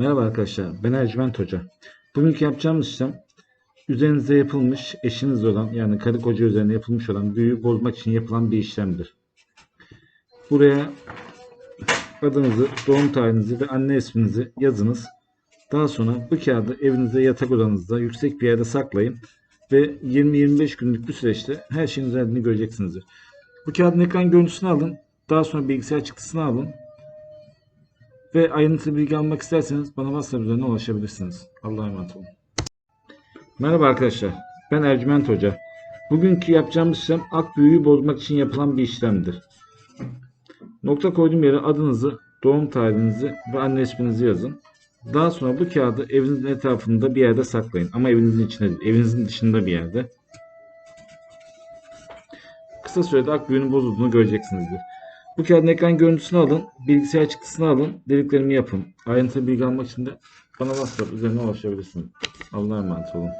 Merhaba arkadaşlar, ben Ercüment Hoca. Bugünkü yapacağımız işlem üzerinize yapılmış, eşiniz olan yani karı koca üzerine yapılmış olan büyüyü bozmak için yapılan bir işlemdir. Buraya adınızı, doğum tarihinizi ve anne isminizi yazınız. Daha sonra bu kağıdı evinizde yatak odanızda yüksek bir yerde saklayın ve 20-25 günlük bir süreçte her şeyin üzerinde göreceksinizdir. Bu kağıdın ekran görüntüsünü alın. Daha sonra bilgisayar çıktısını alın ve ayrıntılı bilgi almak isterseniz bana WhatsApp üzerinden ulaşabilirsiniz. Allah'a emanet olun. Merhaba arkadaşlar. Ben Ercüment Hoca. Bugünkü yapacağımız işlem ak büyüğü bozmak için yapılan bir işlemdir. Nokta koyduğum yere adınızı, doğum tarihinizi ve anne isminizi yazın. Daha sonra bu kağıdı evinizin etrafında bir yerde saklayın. Ama evinizin içinde değil, evinizin dışında bir yerde. Kısa sürede ak büyüğünün bozulduğunu göreceksinizdir. Bu kağıdın ekran görüntüsünü alın, bilgisayar çıktısını alın, dediklerimi yapın. Ayrıntılı bilgi almak için de bana WhatsApp üzerinden ulaşabilirsiniz. Allah'a emanet olun.